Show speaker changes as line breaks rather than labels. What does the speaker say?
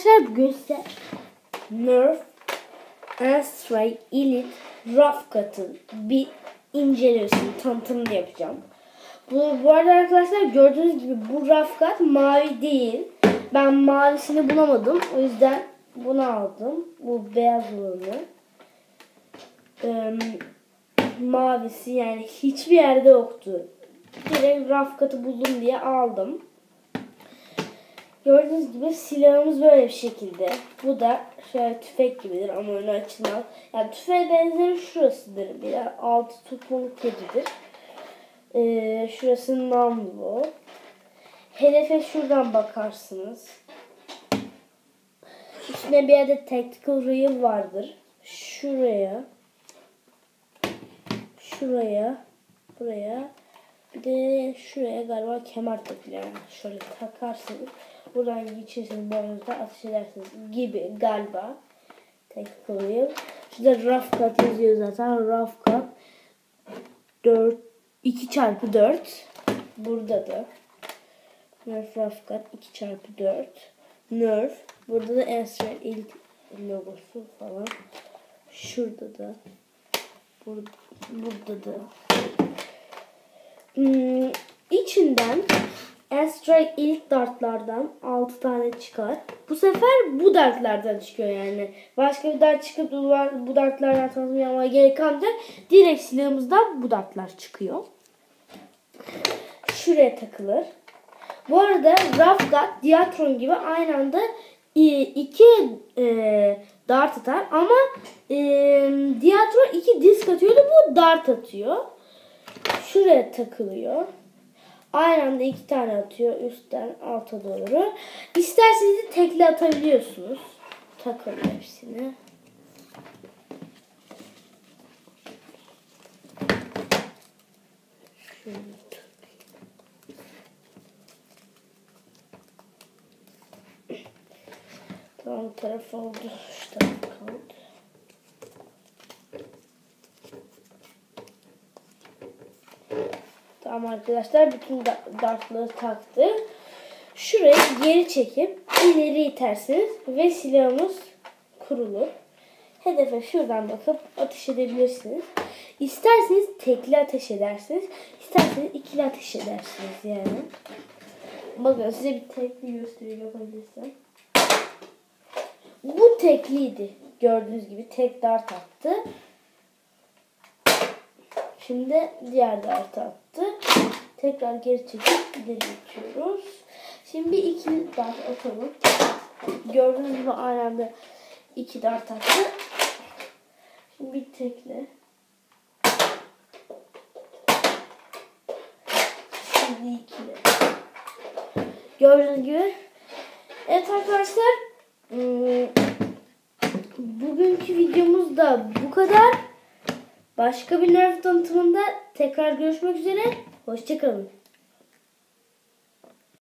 arkadaşlar bugün size Nerf Astray Elite Rough Cut'ın bir incelemesini, tanıtımını yapacağım. Bu, bu arada arkadaşlar gördüğünüz gibi bu Rough Cut mavi değil. Ben mavisini bulamadım. O yüzden bunu aldım. Bu beyaz olanı. Ee, mavisi yani hiçbir yerde yoktu. Direkt Rough Cut'ı buldum diye aldım. Gördüğünüz gibi silahımız böyle bir şekilde. Bu da şöyle tüfek gibidir ama önü açılmaz. Yani tüfeğe benzeri şurasıdır. Bir altı tutmalık yeridir. Ee, şurası namlu. Hedefe şuradan bakarsınız. Üstüne bir adet tactical reel vardır. Şuraya. Şuraya. Buraya. Bir de şuraya galiba kemer takılıyor. Yani şöyle takarsınız. Buradan geçirsiniz boynunuzda ateş edersiniz gibi galiba. Tek koyuyor. Şurada rough cut yazıyor zaten. Rough cut 4 2 çarpı 4 Burada da Nerf rough cut 2 çarpı 4 Nerf. Burada da Answer ilk logosu falan. Şurada da burada, burada da hmm, içinden Astray ilk dartlardan 6 tane çıkar. Bu sefer bu dartlardan çıkıyor yani. Başka bir dart çıkıp bu, dartlardan tanımlamaya gerek kalmayacak. Direkt silahımızdan bu dartlar çıkıyor. Şuraya takılır. Bu arada Rough Gut, Diatron gibi aynı anda iki e, dart atar ama e, Diatron iki disk atıyordu bu dart atıyor. Şuraya takılıyor. Aynı anda iki tane atıyor üstten alta doğru. İsterseniz de tekli atabiliyorsunuz. Takalım hepsini. Tamam taraf oldu. Şu taraf kaldı. Tamam arkadaşlar bütün dartları taktı. Şurayı geri çekip ileri itersiniz ve silahımız kurulur. Hedefe şuradan bakıp ateş edebilirsiniz. İsterseniz tekli ateş edersiniz. İsterseniz ikili ateş edersiniz yani. Bakın size bir tekli göstereyim yapabilirsem. Bu tekliydi. Gördüğünüz gibi tek dart attı. Şimdi diğer dartı attı. Tekrar geri çekip ileri. Şimdi iki dart atalım. Gördüğünüz gibi aynı anda iki dart attı. Şimdi bir tekle. Şimdi ikili. Gördüğünüz gibi. Evet arkadaşlar. Hmm, bugünkü videomuz da bu kadar. Başka bir nerf tanıtımında tekrar görüşmek üzere. Hoşçakalın.